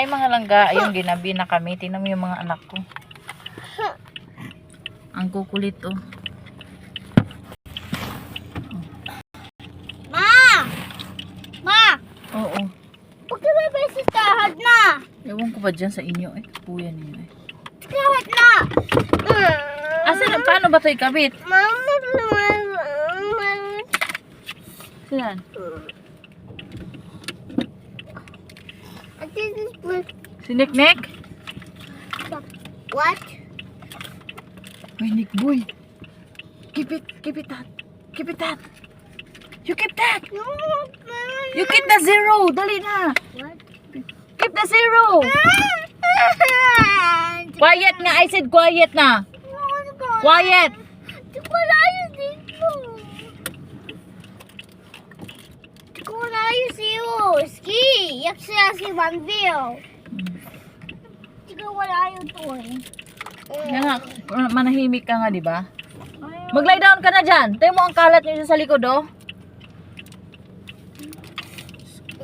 Hi mga langga, ayun ginabi na kami. Tingnan mo yung mga anak ko. Ang kukulit oh. Ma! Ma! Oo. Huwag ka ba sa tahad na? Ewan ko ba dyan sa inyo eh. Kuya ninyo eh. Tahad na! Asa na, paano ba ito ikabit? Mama, mama, Saan? Si Nick Nick? What? Ay, Nick boy. Keep it, keep it that. Keep it that. You keep that. No, You keep the zero. Dali na. What? Keep the zero. Quiet nga. I said quiet na. Quiet. Wala dito. Wala yun siyo. Ski! Yak siya si Manville. Di ko wala yun to eh. Kaya nga, manahimik ka nga, di ba? Mag-lie down ka na dyan. Tayo mo ang kalat niyo sa likod, oh.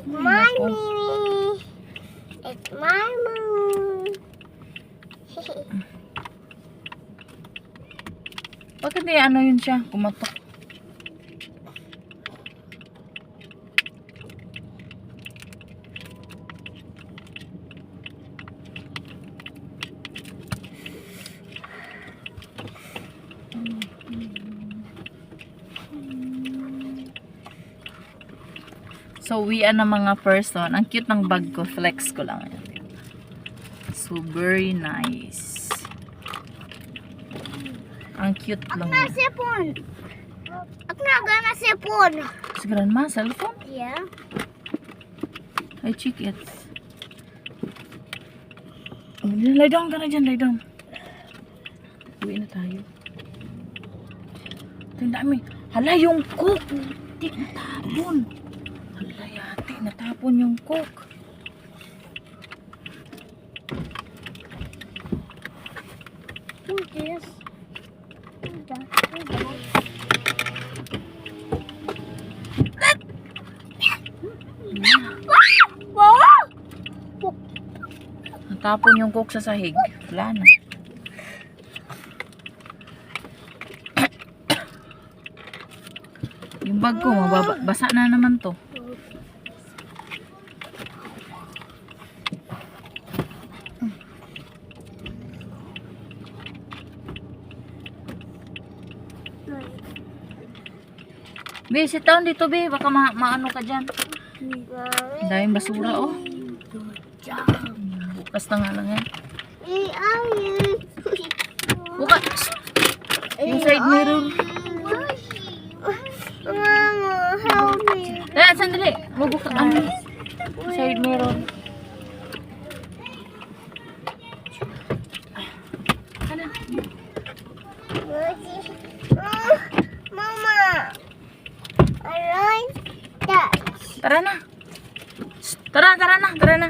My Mimi. It's my moon. Bakit di ano yun siya? Kumatok. So, we na mga person. Ang cute ng bag ko. Flex ko lang. So, very nice. Ang cute lang. na sipon. Ako na gana sipon. Si grandma, cellphone? Yeah. I check it. Oh, lie down ka na dyan, lie down. Uwi na tayo. Ito yung dami. Hala, yung cook. Di natapon. Hala, yati, natapon yung cook. That? Wow! Natapon yung cook sa sahig. Wala na. Yung bag ko, mababa, basa na naman to. Be, sit down dito, be. Baka ma maano ka dyan. Ang daming basura, oh. Bukas na nga lang yan. Bukas! Yung side mirror. Mama, help Eh, sandali. Mabuka. Ano? Side mirror. Mama, I like that. Tara na. Tara, tara na, tara na.